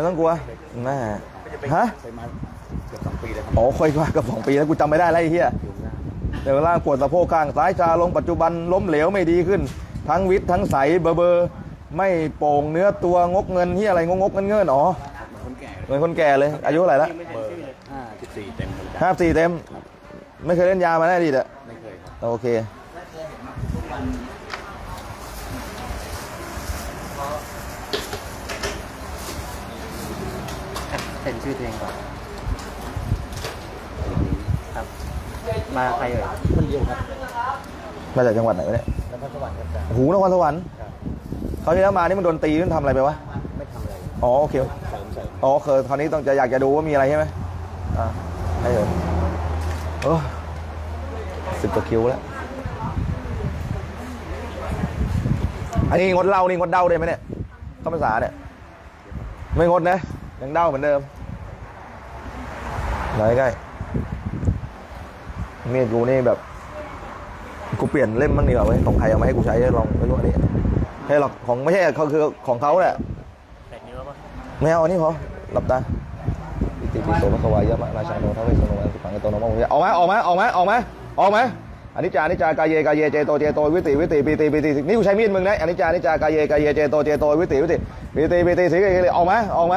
ไม่ต้องกลัวแม่ฮะเคยอ้ค่อยเคยากืบสองปีแล้วกูจำไม่ได้ไร้เหี้ยเดี๋ยวล่างปวดสะโพกข้างซ้ายชาลงปัจจุบันล้มเหลวไม่ดีขึ้น ทั้งวิตทั้งใสเบอร์เบอร์ ไม่โป่งเนื้อตัวงกเงินที่อะไรงกงกเงินเงินอ๋อคนแก่เหมืนคนแก่เลย อายุอะไร่ละเห้าสิบสี่เต็มห้าสี่เต็ม ไม่เคยเล่นยามาแน่ดีเด้อยโอเค เซ็นชื่อตัวเองก่อนครับ มาใครเอ่ยคนเดียวครับมาจากจังหวัดไหนเนี่ยนครสวรรค์ครับจ้าโหูนครสวรรค์เขาวที่แล้วมานี่มันโดนตีนี่มันทำอะไรไปวะ ไม่ทำอะไรอ๋อโอเคอ๋อคือคราวนี้ต้องจะอยากจะดูว่ามีอะไรใช่ไหมอ่าได้เลยโอ้สิบกว่าคิวแล้ว อันนี้งดเล่านี่งดเดาได้ไหมเนี่ย เข้าวพรรษาเนี่ย ไม่งดนะ ยังเดาเหมือนเดิม ไหนใกล้มีดกูนี่แบบ กูเปลี่ยนเล่มมั่งดีกว่าไว้ยของใครเอามาให้กูใช้ลองไม่รู้อันนี้ให้หรอกของไม่ใช่เขาคือของเขาแหละแปดนิ้วปะไม่เอาอันนี้พอหลับตาอิติปิโสพระควายเยอะมากราชาโนทเวสโนอันสุขังกโตโนมังออกไหมออกไหมออกไหมออกไหมออกไหมอันนี้จาอันนี้จากาเยกาเยเจโตเจโตวิติวิติปีติปีตินี่กูใช้มีดมึงนะอันนี้จาอันนี้จากาเยกาเยเจโตเจโตวิติวิติปีติปีติสิกลออกไหมออกไหม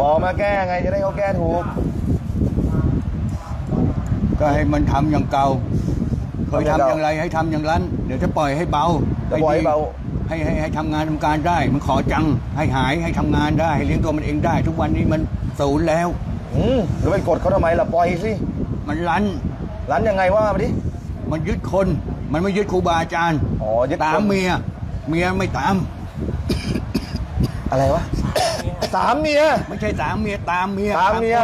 บอกมาแก้ไงจะได้เขาแก้ถูก ก็ให้มันทำอย่างเก่า เคยทำอย่างไรให้ทำอย่างนั้น เดี๋ยวจะปล่อยให้เบาปล่อยให้เบา ให้ให้ให้ทำงานทำการได้ มันขอจังให้หายให้ทำงานได้ ให้เลี้ยงตัวมันเองได้ ทุกวันนี้มันศูนย์แล้ว อืมแล้วไปกดเขาทำไมล่ะปล่อยสิมันลันลันยังไงว่ามาดิมันยึดคน มันไม่ยึดครูบาอาจารย์อ๋อยึดตามเมีย เมียไม่ตาม อะไรวะ สามเมีย ไม่ใช่สามเมียตามเมียตามเมีย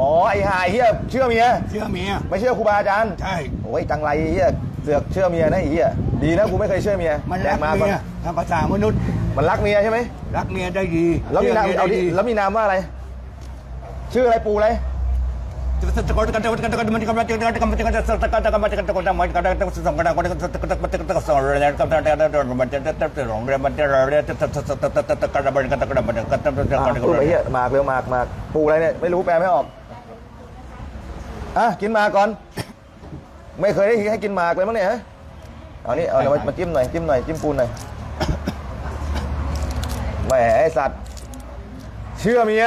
อ๋อไอ้หายเฮียเชื่อเมีย เชื่อเมีย ไม่เชื่อครูบาอาจารย์ใช่ โอ้ยจังไรไเฮียเสือกเชื่อเมียนะไอ้เฮียดีนะกูไม่เคยเชื่อเมียมันรักเมียทาภาษามนุษย์ มันรักเมียใช่ไหมรักเมียได้ดีแล้วมีนามเอาดิแล้วมีนามว่าอะไร ชื่ออะไรปูอะไร พูดไปเหี้มากเร็วมากมากปูอะไรเนี่ยไม่รู้แปลไม่ออกอะกินมาก่อน ไม่เคยได้ให้กินมากเลยมั้งเนี่ยฮะเอานี่เอาเดี๋ยวมาจิ้มหน่อยจิ้มหน่อยจิ้มปูหน่อยแหมไอสัตว์เชื่อเมีย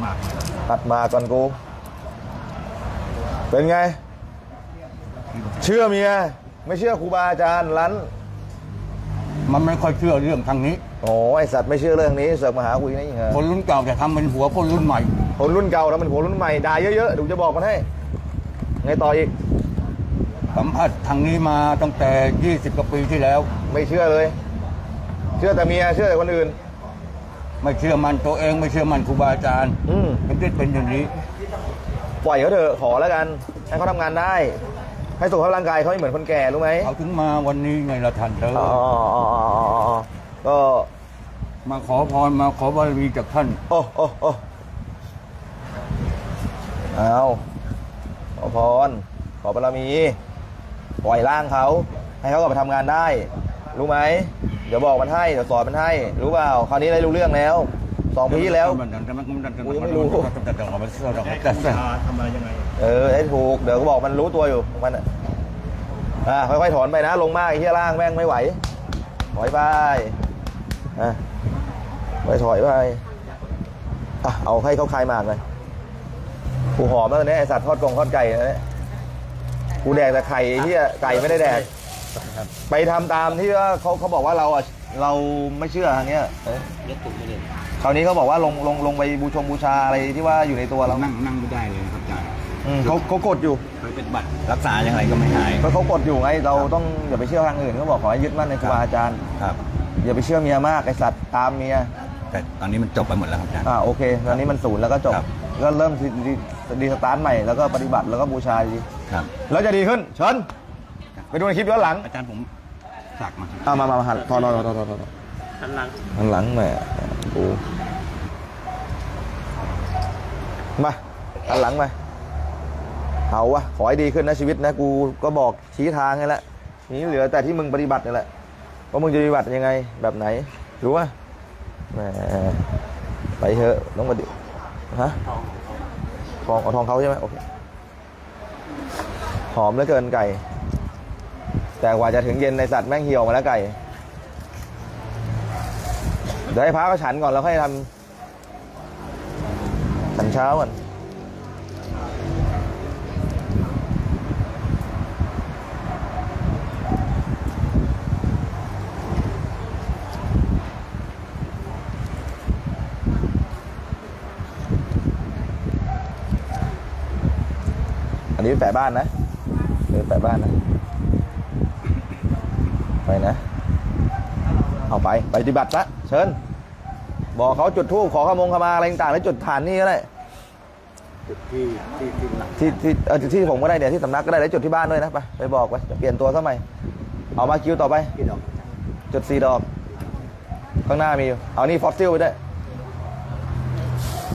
หม่ตัดมาก่อนกู เป็นไง เชื่อเมีย ไม่เชื่อครูบาอาจารย์ร้านมันไม่ค่อยเชื่อเรื่องทางนี้โอ้ไอสัตว์ไม่เชื่อเรื่องนี้เสือกมาหาคุยนี่เหรอคนรุ่นเก่าจะทำเป็นหัวคนรุ่นใหม่ คนรุ่นเก่าแล้วมันคนรุ่นใหม่ด่าเยอะๆเดูจะบอกมันให้ ไงต่ออีกสัมผัสทางนี้มาตั้งแต่ 20กว่าปีที่แล้ว ไม่เชื่อเลย เชื่อแต่เมียเชื่อแต่คนอื่น ไม่เชื่อมันตัวเองไม่เชื่อมันครูบาอาจารย์อืมเป็นที่เป็นอย่างนี้ ปล่อยเขาเถอะขอแล้วกันให้เขาทำงานได้ ให้สุขภาพร่างกายเขาไม่เหมือนคนแก่รู้ไหมเขาถึงมาวันนี้ไงละทันเธออ๋ออ๋ออ๋ออ๋ออ๋อก็มาขอพรมาขอบารมีจากท่านโอ้โอ้โอ้เอาขอพรขอบารมี ปล่อยร่างเขา ให้เขากลับไปทำงานได้ รู้ไหม เดี๋ยวบอกมันให้เดี๋ยวสอนมันให้ รู้เปล่าคราวนี้ได้รู้เรื่องแล้วสองปีที่แล้วกูยังไม่รู้ทำมายังไงเออได้ถูกเดี๋ยวก็บอกมันรู้ตัวอยู่ของมันอะอะค่อยๆถอนไปนะ ลงมากไอ้เหี้ยล่างแม่งไม่ไหวถอยไปอะไปถอยไปอะเอาให้เขาคลายหมากเลยกูหอมแล้วตอนนี้ไอสัตว์ทอดกงทอดไก่นะเนี่ยกูแดกแต่ไข่ไอ้เหี้ยไก่ไม่ได้แดก ไปทำตามที่ว่าเขาเขาบอกว่าเราอะเราไม่เชื่อทางเนี้ยเออคราวนี้เขาบอกว่าลงลงลงไปบูชงบูชาอะไรที่ว่าอยู่ในตัวเรานั่งนั่งไม่ได้เลยครับอาจารย์อืมเขาเขากดอยู่เคยเป็นบัตรรักษาอย่างไรก็ไม่หายเพราะเขากดอยู่ไงเราต้องอย่าไปเชื่อทางอื่นเขาบอกขอให้ยึดมั่นในครูบาอาจารย์ ครับ อย่าไปเชื่อเมียมากไอสัตว์ตามเมีย แต่ตอนนี้มันจบไปหมดแล้วครับอาจารย์ อ่าโอเคตอนนี้มันศูนย์แล้วก็จบ ครับ ก็เริ่มดีดีดีสตาร์ทใหม่แล้วก็ปฏิบัติแล้วก็บูชาดีครับ แล้วจะดีขึ้นเชิญ ไปดูในคลิปย้อนหลังอาจารย์ผมสักมาอ่ามามามาหันทอนทอนทอนทอนทอนหันหลังหันหลังแหมกูมาหันหลังมาเอาวะขอให้ดีขึ้นนะชีวิตนะ กูก็บอกชี้ทางให้แล้วนี่เหลือแต่ที่มึงปฏิบัตินี่แหละว่ามึงจะปฏิบัติยังไง แบบไหน รู้ป่ะแหมไปเถอะต้องปฏิฮะทองเอาทองเขาใช่ไหมโอเคหอมเหลือเกินไก่ แต่กว่าจะถึงเย็นในสัตว์แม่งเหี่ยวมาแล้วไก่ เดี๋ยวให้พระก็ฉันก่อนแล้วค่อยทำฉันเช้าก่อนอันนี้เป็นแปะบ้านนะเป็นแปะบ้านนะ ไปนะ เอาไปไปปฏิบัติซะเชิญ บอกเขาจุดทูบขอขมงขมาอะไรต่างๆแล้วจุดฐานนี่ก็ได้จุดที่ที่ที่หลักที่ที่เออที่ผมก็ได้เนี่ยที่สำนักก็ได้แล้วจุดที่บ้านด้วยนะไปไปบอกไปจะเปลี่ยนตัวซะใหม่เอามาคิวต่อไป ที่ดอกจุดสี่ดอก ข้างหน้ามีอยู่เอานี่ฟอสซิลไปด้วย